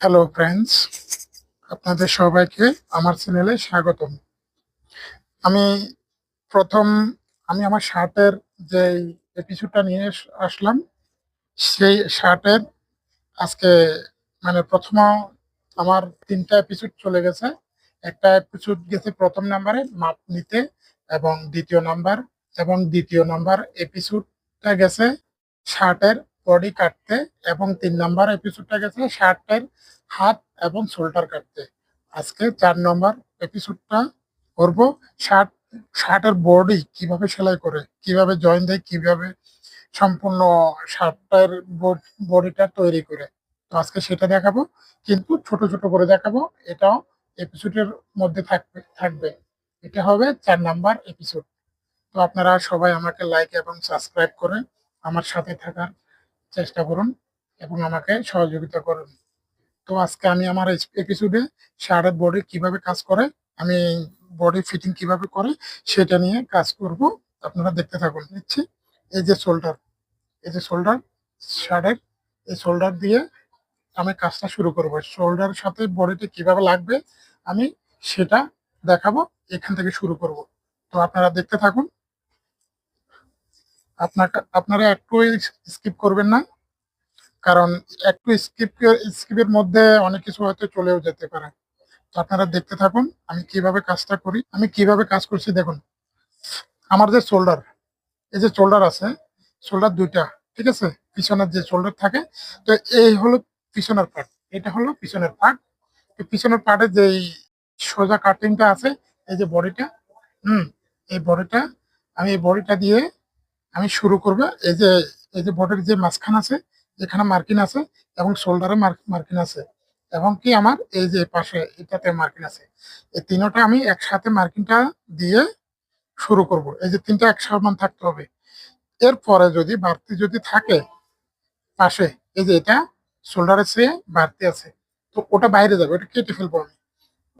Hello friends আপনাদের সবাইকে আমার চ্যানেলে স্বাগতম। আমি প্রথম, আমি আমার শার্টের যে এপিসোডটা নিয়ে আসলাম, সেই শার্টের আজকে মানে প্রথম আমার তিনটা এপিসোড চলে গেছে। একটা এপিসোড গেছে প্রথম নাম্বারে মাপ নিতে, এবং দ্বিতীয় নাম্বার এবং দ্বিতীয় নাম্বার এপিসোডটা গেছে শার্টের বডি কাটতে এবং তিন নাম্বার এপিসোডটা গেছে শার্টের হাত এবং শোল্ডার কাটতে। আজকে চার নম্বর এপিসোডটা করব। শার্ট, শার্টের বডি কীভাবে সেলাই করে, কীভাবে জয়েন দেয়, কীভাবে সম্পূর্ণ শার্টের বডিটা তৈরি করে। তো আজকে সেটা দেখাবো, কিন্তু ছোট ছোট করে দেখাবো। এটাও এপিসোডের মধ্যে থাকবে থাকবে। এটা হবে চার নাম্বার এপিসোড তো আপনারা সবাই আমাকে লাইক এবং সাবস্ক্রাইব করে আমার সাথে থাকার চেষ্টা করুন এবং আমাকে সহযোগিতা করুন। তো আজকে আমি আমার এপিসোডে শার্টের বডি কীভাবে কাজ করে, আমি বডি ফিটিং কীভাবে করে সেটা নিয়ে কাজ করব। আপনারা দেখতে থাকুন। নিচ্ছি এই যে শোল্ডার এই যে শোল্ডার শার্টের এই শোল্ডার দিয়ে আমি কাজটা শুরু করব। শোল্ডারের সাথে বডিটা কীভাবে লাগবে আমি সেটা দেখাবো, এখান থেকে শুরু করব। তো আপনারা দেখতে থাকুন। আপনাকে আপনারা একটু স্কিপ করবেন না। কারণ একটু স্কিপ স্কিপের মধ্যে অনেক কিছু হয়তো চলেও যেতে পারে। তো আপনারা দেখতে থাকুন, আমি কীভাবে কাজটা করি। আমি কীভাবে কাজ করছি দেখুন। আমার যে শোল্ডার এই যে শোল্ডার আছে শোল্ডার দুইটা, ঠিক আছে? পিছনের যে শোল্ডার থাকে, তো এই হলো পিছনের পার্ট এটা হলো পিছনের পার্ট পিছনের পার্টের যে সোজা কাটিংটা আছে, এই যে বডিটা হুম, এই বডিটা আমি এই বডিটা দিয়ে আমি শুরু করব। এই যে এই যে বডির যে মাঝখান আছে এখানে মার্কিন আছে এবং শোল্ডারে মার্কিন আছে এবং কি আমার এই যে পাশে এটাতে মার্কিন আছে। এই তিনটা আমি একসাথে মার্কিনটা দিয়ে শুরু করব। এই যে তিনটা এক সমান থাকতে হবে। এরপরে যদি বাড়তি যদি থাকে পাশে, এই যে এটা শোল্ডারের চেয়ে বাড়তি আছে, তো ওটা বাইরে যাবে, ওটা কেটে ফেলব আমি।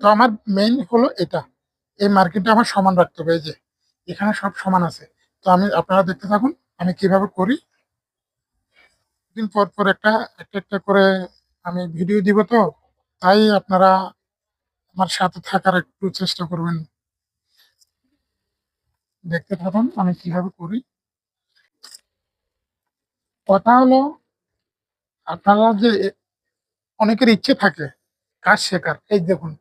তো আমার মেইন হলো এটা। এই মার্কিনটা আমার সমান রাখতে হবে, এই যে। এখানে সব সমান আছে। তো আমি, আপনারা দেখতে থাকুন, আমি কীভাবে করি। দিন পর পর একটা একটা একটা করে আমি ভিডিও দিব তো, তাই আপনারা আমার সাথে থাকার একটু চেষ্টা করবেন। দেখতে থাকুন, আমি কীভাবে করি। কথা হলো, আপনারা যে অনেকের ইচ্ছে থাকে, কাজ শেখার। এই দেখুন,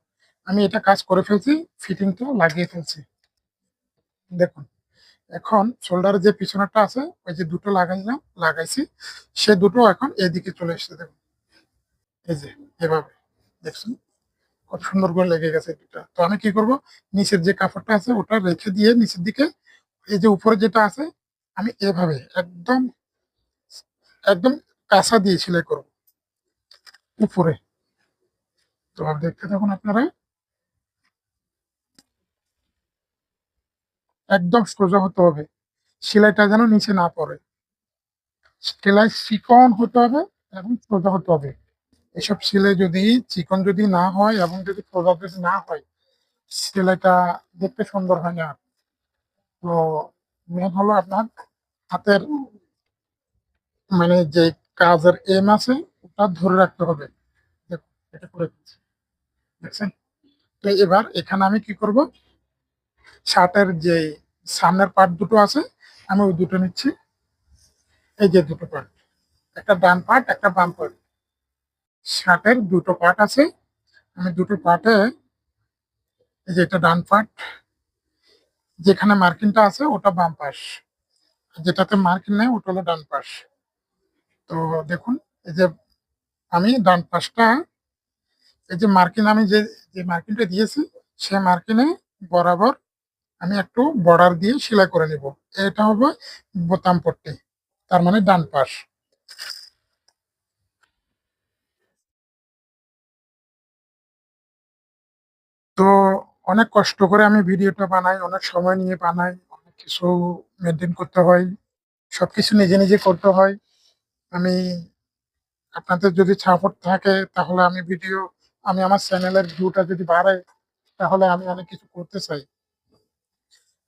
আমি এটা কাজ করে ফেলছি ফিটিংটা লাগিয়ে ফেলছি। দেখুন। এখন শোল্ডারের যে পিছনেরটা আছে, ওই যে দুটো লাগাইলাম, লাগাইছি। সে দুটো এখন এদিকে চলে এসছে, দেখুন। এই যে, এভাবে, দেখছেন? কত সুন্দর করে লেগে গেছে দুটা। তো আমি কি করব? নিচের যে কাপড়টা আছে, ওটা রেখে দিয়ে নিচের দিকে, এই যে উপরে যেটা আছে, আমি এভাবে একদম একদম কাঁচা দিয়ে সেলাই করব। উপরে। তো দেখতে থাকুন আপনারা। একদম সোজা হতে হবে। সেলাইটা যেন নিচে না পড়ে। সেলাই চিকন হতে হবে এবং সোজা হতে হবে। এসব সেলাই যদি চিকন যদি না হয় এবং যদি সোজা যদি না হয়, সেলাইটা দেখতে সুন্দর হয় না। তো মেন হলো আপনার হাতের মানে যে কাজের এম আছে, ওটা ধরে রাখতে হবে। এটা করে দিচ্ছি। দেখছেন? তো এবার এখানে আমি কি করব? শার্টের যে সামনের পার্ট দুটো আছে, আমি ওই দুটো নিচ্ছি। এই যে দুটো পার্ট একটা ডান পার্ট একটা বাম পার্ট শার্টের দুটো পার্ট আছে। আমি দুটো পার্টে এই যে এটা ডান পার্ট যেখানে মার্কিনটা আছে, ওটা বাম পাশ। যেটাতে মার্কিন নেই, ওটা হলো ডান পাশ। তো দেখুন, এই যে আমি ডান পাশটা, এই যে মার্কিন আমি যে যে মার্কিনটা দিয়েছি, সে মার্কিনে বরাবর আমি একটু বর্ডার দিয়ে সেলাই করে নিব। এটা হবে বোতাম পট্টি, তার মানে ডান পাশ। তো অনেক কষ্ট করে আমি ভিডিওটা বানাই, অনেক সময় নিয়ে বানাই, অনেক কিছু মেনটেন করতে হয়, সবকিছু নিজে নিজে করতে হয়। আমি আপনাদের যদি সাপোর্ট থাকে, তাহলে আমি ভিডিও আমি আমার চ্যানেলের ভিউটা যদি বাড়াই, তাহলে আমি অনেক কিছু করতে চাই।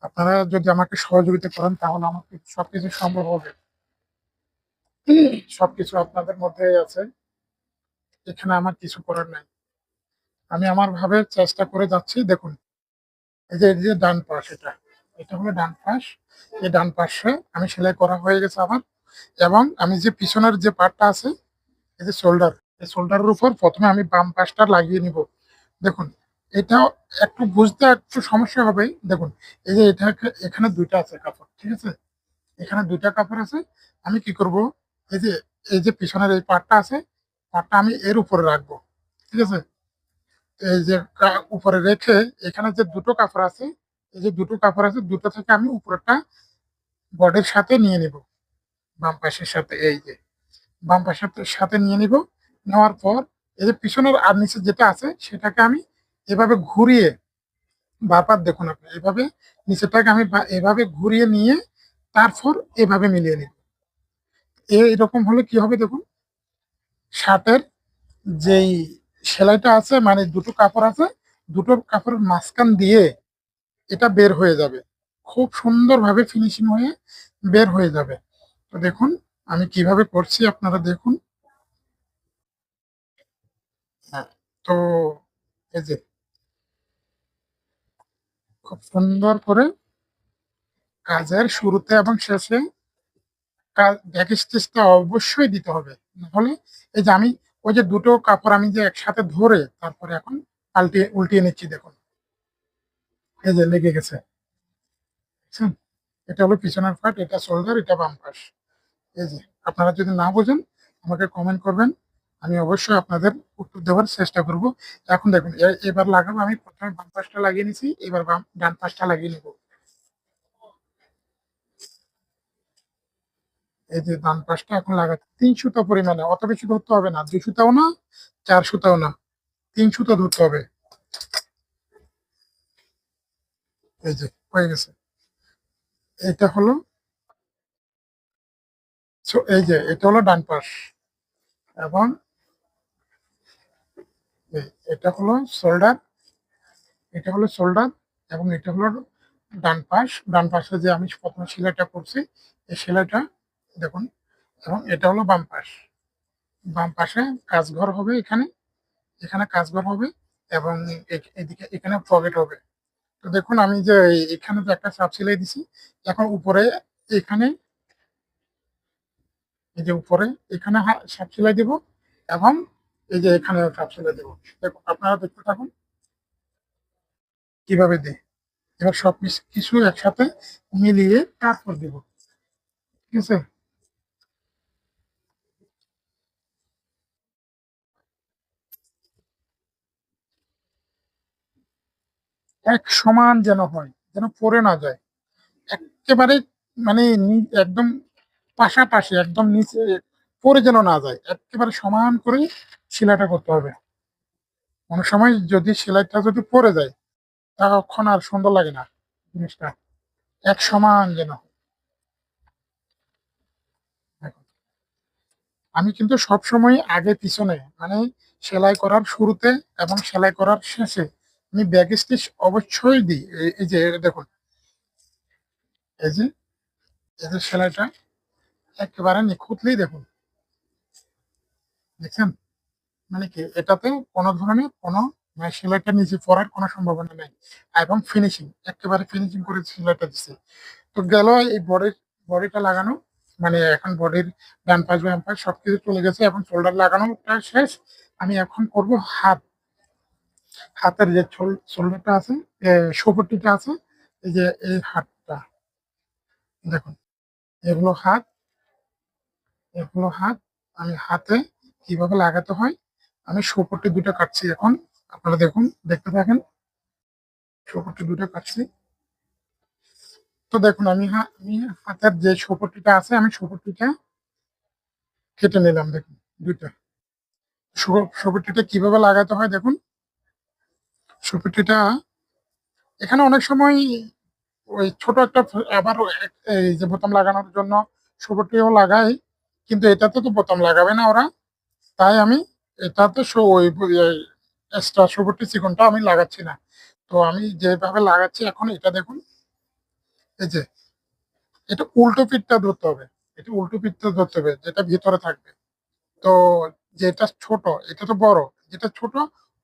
আপনারা যদি আমাকে সহযোগিতা করেন, তাহলে আমাকে সবকিছু সম্ভব হবে। সবকিছু আপনাদের মধ্যেই আছে। এখানে আমার কিছু করার নাই। আমি আমার ভাবে চেষ্টা করে যাচ্ছি। দেখুন, এই যে এই যে ডান পাশ এটা এটা হলো ডান পাশ। এই ডান পাশে আমি সেলাই করা হয়ে গেছে আমার। এবং আমি যে পিছনের যে পার্টটা আছে, এই যে শোল্ডার, এই শোল্ডারের উপর প্রথমে আমি বাম পাশটা লাগিয়ে নিব। দেখুন এটা একটু বুঝতে একটু সমস্যা হবে। দেখুন, এই যে এটা এখানে দুইটা আছে কাপড়, ঠিক আছে? এখানে দুইটা কাপড় আছে। আমি কি করব? এই যে এই যে পিছনের এই পার্টটা আছে, পাটটা আমি এর উপরে রাখব, ঠিক আছে? এই যে উপরে রেখে এখানে যে দুটো কাপড় আছে, এই যে দুটো কাপড় আছে, দুটো থেকে আমি উপরেরটা বডির সাথে নিয়ে নিব। বাম পাশের সাথে, এই যে, বাম পাশের সাথে নিয়ে নিব। নেওয়ার পর এই যে পিছনের আর নিচে যেটা আছে, সেটাকে আমি এভাবে ঘুরিয়ে বারবার দেখুন আপনি এভাবে নিচেটাকে আমি এভাবে ঘুরিয়ে নিয়ে তারপর এভাবে মিলিয়ে নিব এইরকম হলে কি হবে দেখুন শার্টের যেই সেলাইটা আছে মানে দুটো কাপড় আছে দুটো কাপড়ের মাঝখান দিয়ে এটা বের হয়ে যাবে। খুব সুন্দরভাবে ফিনিশিং হয়ে বের হয়ে যাবে। তো দেখুন আমি কীভাবে করছি আপনারা দেখুন। হ্যাঁ, তো এই যে খুব সুন্দর করে কাজের শুরুতে এবং শেষে ব্যাক স্টিচটা অবশ্যই দিতে হবে। নাহলে এই যে আমি ওই যে দুটো কাপড় আমি যে একসাথে ধরে তারপরে এখন পাল্টিয়ে উল্টিয়ে নিচ্ছি, দেখুন। এই যে লেগে গেছে। এটা হলো পিছনের পার্ট এটা শোল্ডার এটা বাম পাশ। এই যে, আপনারা যদি না বোঝেন, আমাকে কমেন্ট করবেন। আমি অবশ্যই আপনাদের উত্তর দেওয়ার চেষ্টা করব। এখন দেখুন এবার লাগাবো আমি। প্রথমে বাম পাশটা লাগিয়ে নিছি, এবার বাম ডান পাশটা লাগিয়ে নিব। এই যে ডান পাশটা এখন লাগাতে তিন সুতা পরিমাণে, অত বেশি ধরতে হবে না। দুই সুতাও না, চার সুতাও না। তিন সুতা ধরতে হবে। এই যে, হয়ে গেছে। এটা হলো এই যে, এটা হলো ডান পাশ। এবং এটা হলো শোল্ডার এটা হলো শোল্ডার এবং এটা হলো ডান পাশ। ডান পাশে যে আমি প্রথমে সেলাইটা করছি, এই সেলাইটা দেখুন, এবং এটা হলো বাম পাশ। বাম পাশে কাজঘর হবে এখানে এখানে কাজঘর হবে এবং এদিকে, এখানে পকেট হবে। তো দেখুন, আমি যে এখানে তো একটা সাপ সেলাই দিছি, এখন উপরে এখানে, এই যে উপরে, এখানে সাপ সেলাই দিব এবং এই যে এখানে সেলাই দেবো। আপনারা দেখতে থাকুন। কীভাবে দিই? এবার সব কিছু একসাথে মিলিয়ে তারপর দিব। ঠিক আছে? এক সমান যেন হয়, যেন পড়ে না যায়। একেবারে মানে একদম পাশাপাশি, একদম নিচে পড়ে যেন না যায়, একেবারে সমান করে সেলাইটা করতে হবে। অনেক সময় যদি সেলাইটা যদি পরে যায়, তখন আর সুন্দর লাগে না জিনিসটা, এক সমান যেন। আমি কিন্তু সব সময় আগে পিছনে মানে সেলাই করার শুরুতে এবং সেলাই করার শেষে আমি ব্যাক স্টিচ অবশ্যই দিই। এই- যে দেখুন, এই যে এই যে সেলাইটা একেবারে নিখুঁতলি দেখুন। দেখছেন মানে কি, এটাতে কোনো ধরনের কোনো মানে সেলাইটা নিচে পড়ার কোনো সম্ভাবনা নেই। এবং ফিনিশিং একেবারে ফিনিশিং করে সেলাইটা দিচ্ছে তো গেল এই বডির, বডিটা লাগানো মানে এখন বডির ডান পাশ, বাম পাশ সবকিছু চলে গেছে এখন শোল্ডার লাগানোটা শেষ। আমি এখন করব হাত। হাতের যে শোল্ডারটা আছে সোপটিটা আছে, এই যে এই হাতটা। দেখুন, এগুলো হাত এগুলো হাত, আমি হাতে কীভাবে লাগাতে হয়? আমি সোপটি দুটো কাটছি এখন। আপনারা দেখুন, দেখতে থাকেন। সোপটি দুটো কাটছি। তো দেখুন, আমি আমি হাতের যে সোপটিটা আছে, আমি সোপটিটা কেটে নিলাম, দেখুন, দুইটা। সো- সোপটিটা কীভাবে লাগাতে হয়, দেখুন। সোপটিটা এখানে অনেক সময় ওই ছোট একটা আবার এই যে বোতাম লাগানোর জন্য সোপটিও লাগাই কিন্তু এটাতে তো বোতাম লাগাবে না ওরা। তাই আমি এটাতে ওই এক্সট্রা সোপটি চিকনটা আমি লাগাচ্ছি না। তো আমি যেভাবে লাগাচ্ছি এখন এটা দেখুন, এই যে, এটা উল্টো পিঠটা ধরতে হবে, এটা উল্টো পিঠটা ধরতে হবে, যেটা ভিতরে থাকবে। তো যেটা ছোট, এটা তো বড়, যেটা ছোট,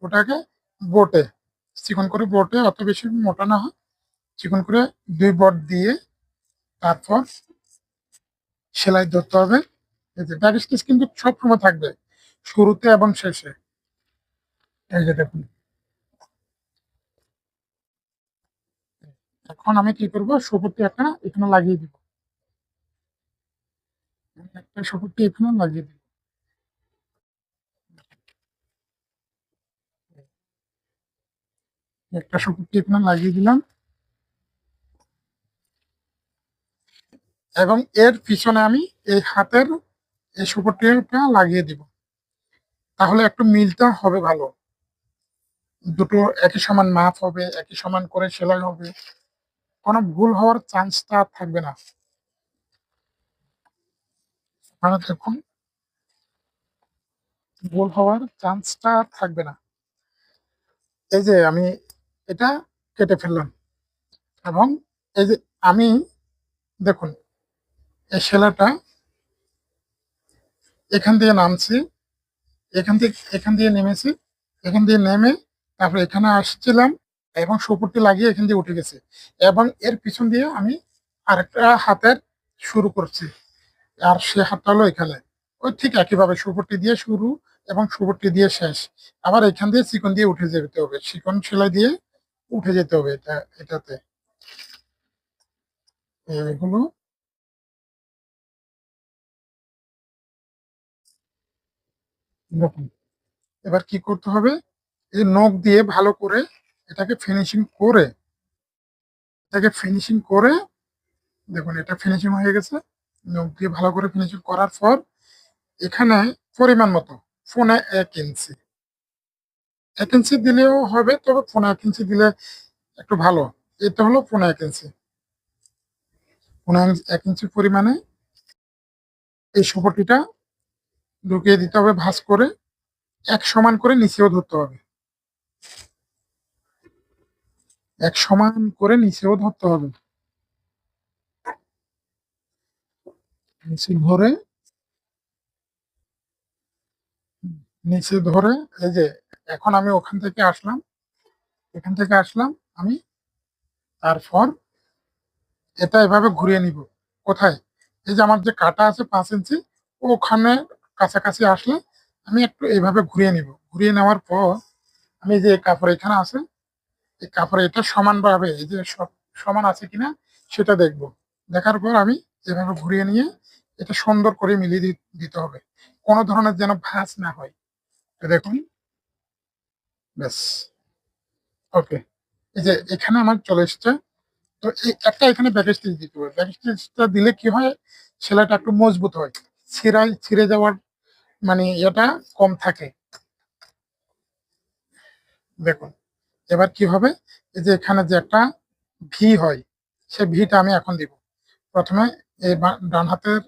ওটাকে বোটে, চিকন করে বোটে, অত বেশি মোটা না হয় চিকন করে দুই বট দিয়ে তারপর সেলাই ধরতে হবে। এই যে ব্যাক স্টিচ কিন্তু সবসময় থাকবে। শুরুতে এবং শেষে। এই যে দেখুন। এখন আমি কি করব? সুপুরটি একটা এখানে লাগিয়ে দিব। একটা এখানে লাগিয়ে দিব। একটা সুপুরটি এখানে লাগিয়ে দিলাম। এবং এর পিছনে আমি এই হাতের এই সুপুরটিটা লাগিয়ে দিব। তাহলে একটু মিলটা হবে ভালো। দুটো একই সমান মাপ হবে, একই সমান করে সেলাই হবে। কোনো ভুল হওয়ার চান্সটা থাকবে না। দেখুন, ভুল হওয়ার চান্সটা থাকবে না। এই যে আমি এটা কেটে ফেললাম। এবং এই যে আমি, দেখুন, এই সেলাটা এখান দিয়ে নামছি। এখান থেকে, এখান দিয়ে নেমেছি। এখান দিয়ে নেমে তারপর এখানে আসছিলাম এবং সুপুরটি লাগিয়ে এখান দিয়ে উঠে গেছে এবং এর পিছন দিয়ে আমি আরেকটা হাতের শুরু করছি। আর সে হাতটা হলো এখানে। ওই ঠিক একইভাবে সুপুরটি দিয়ে শুরু এবং সুপুরটি দিয়ে শেষ। আবার এখান দিয়ে চিকন দিয়ে উঠে যেতে হবে। চিকন সেলাই দিয়ে উঠে যেতে হবে এটা, এটাতে। এগুলো দেখুন এবার কি করতে হবে? এই নখ দিয়ে ভালো করে এটাকে ফিনিশিং করে, এটাকে ফিনিশিং করে, দেখুন এটা ফিনিশিং হয়ে গেছে। নখ দিয়ে ভালো করে ফিনিশিং করার পর এখানে পরিমাণ মতো ফোনে এক ইঞ্চি এক ইঞ্চি দিলেও হবে, তবে ফোনে এক ইঞ্চি দিলে একটু ভালো। এটা হলো ফোনে এক ইঞ্চি ফোনে এক ইঞ্চি পরিমাণে এই সুপটিটা ঢুকিয়ে দিতে হবে ভাঁজ করে, এক সমান করে নিচেও ধরতে হবে। এক সমান করে নিচেও ধরতে হবে। নিচে ধরে নিচে ধরে, এই যে এখন আমি ওখান থেকে আসলাম, এখান থেকে আসলাম, আমি তারপর এটা এভাবে ঘুরিয়ে নিব। কোথায়? এই যে আমার যে কাটা আছে পাঁচ ইঞ্চি, ওখানে কাছাকাছি আসলে আমি একটু এইভাবে ঘুরিয়ে নিব। ঘুরিয়ে নেওয়ার পর আমি যে কাপড় এখানে আছে, এই কাপড় এটা সমানভাবে এই যে সমান আছে কিনা সেটা দেখব। দেখার পর আমি এভাবে ঘুরিয়ে নিয়ে এটা সুন্দর করে মিলিয়ে দিতে হবে। কোনো ধরনের যেন ভাঁজ না হয়। দেখুন। ব্যাস। ওকে। এই যে এখানে আমার চলে এসছে। তো এই একটা এখানে ব্যাক স্টিচ দিতে হবে। ব্যাক স্টিচটা দিলে কি হয়? সেলাইটা একটু মজবুত হয়। ছিঁড়াই, ছিঁড়ে যাওয়ার মানে এটা কম থাকে। দেখুন, এবার কি হবে? এই যে এখানে যে একটা ভি হয়, সে ভিটা আমি এখন দিব। প্রথমে এই ডান হাতের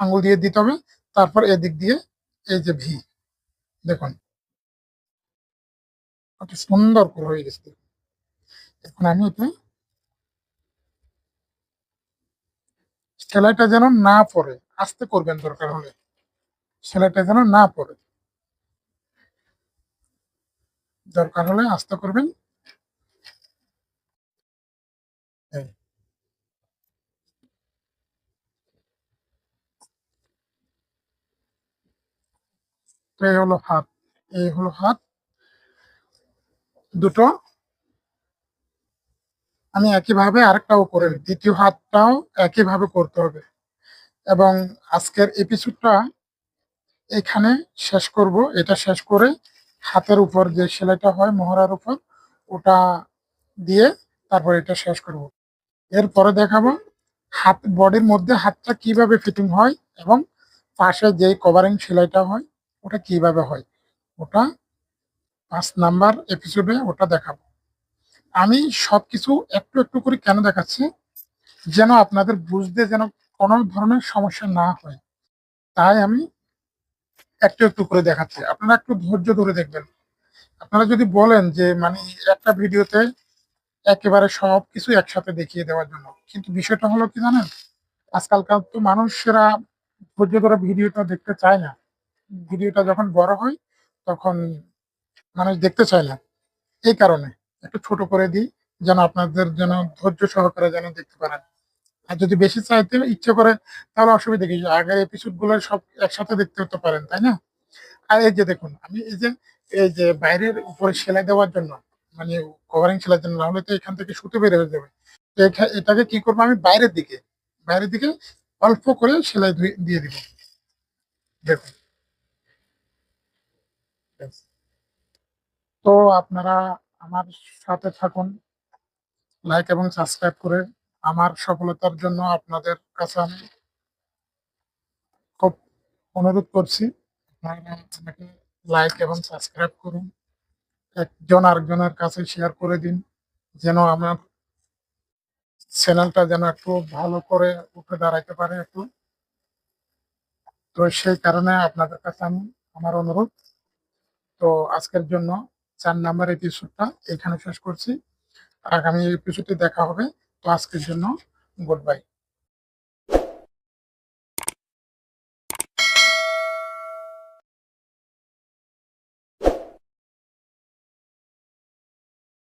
আঙ্গুল দিয়ে দিতে হবে, তারপর এদিক দিয়ে এই যে ভি দেখুন। কত সুন্দর করে হয়ে গেছে। এখন আমি এটা সেলাইটা যেন না পড়ে। আস্তে করবেন দরকার হলে। সেলাইটা যেন না পড়ে। দরকার হলে আস্তে করবেন। এই। হলো হাত। এই হলো হাত। দুটো। আমি একইভাবে আরেকটাও করে দ্বিতীয় হাতটাও একইভাবে করতে হবে। এবং আজকের এপিসোডটা এখানে শেষ করব। এটা শেষ করে হাতের উপর যে সেলাইটা হয়, মোহরার উপর, ওটা দিয়ে তারপর এটা শেষ করব। এরপরে দেখাবো হাত, বডির মধ্যে হাতটা কীভাবে ফিটিং হয় এবং পাশে যে কভারিং সেলাইটা হয়, ওটা কীভাবে হয়। ওটা পাঁচ নাম্বার এপিসোডে ওটা দেখাবো। আমি সব কিছু একটু একটু করে কেন দেখাচ্ছি? যেন আপনাদের বুঝতে যেন কোনো ধরনের সমস্যা না হয়। তাই আমি একটু একটু করে দেখাচ্ছি। আপনারা একটু ধৈর্য ধরে দেখবেন। আপনারা যদি বলেন যে মানে একটা ভিডিওতে একেবারে সব কিছু একসাথে দেখিয়ে দেওয়ার জন্য, কিন্তু বিষয়টা হলো কি জানেন? আজকালকার তো মানুষেরা ধৈর্য ধরে ভিডিওটা দেখতে চায় না। ভিডিওটা যখন বড় হয়, তখন মানুষ দেখতে চায় না। এই কারণে একটু ছোট করে দিই, যেন আপনাদের যেন ধৈর্য সহকারে যেন দেখতে পারেন। আর যদি বেশি চাইতে ইচ্ছে করে, তাহলে অসুবিধা কি? আগের এপিসোডগুলো সব একসাথে দেখতে হতে পারেন, তাই না? আর এই যে দেখুন, আমি এই যে এই যে বাইরের উপরে সেলাই দেওয়ার জন্য মানে কভারিং সেলাইয়ের জন্য নাহলে তো এখান থেকে সুতো বের হয়ে যাবে। তো এটাকে কি করব আমি? বাইরের দিকে বাইরের দিকে অল্প করে সেলাই দিয়ে দিব। দেখুন। তো আপনারা আমার সাথে থাকুন লাইক এবং সাবস্ক্রাইব করে আমার সফলতার জন্য আপনাদের কাছে আমি খুব অনুরোধ করছি। আপনারা আমাকে লাইক এবং সাবস্ক্রাইব করুন। একজন আরেকজনের কাছে শেয়ার করে দিন, যেন আমার চ্যানেলটা যেন একটু ভালো করে উঠে দাঁড়াইতে পারে একটু। তো সেই কারণে আপনাদের কাছে আমি আমার অনুরোধ। তো আজকের জন্য চার নাম্বার এপিসোডটা এখানে শেষ করছি। আগামী এপিসোডে দেখা হবে। তো আজকের জন্য গুড বাই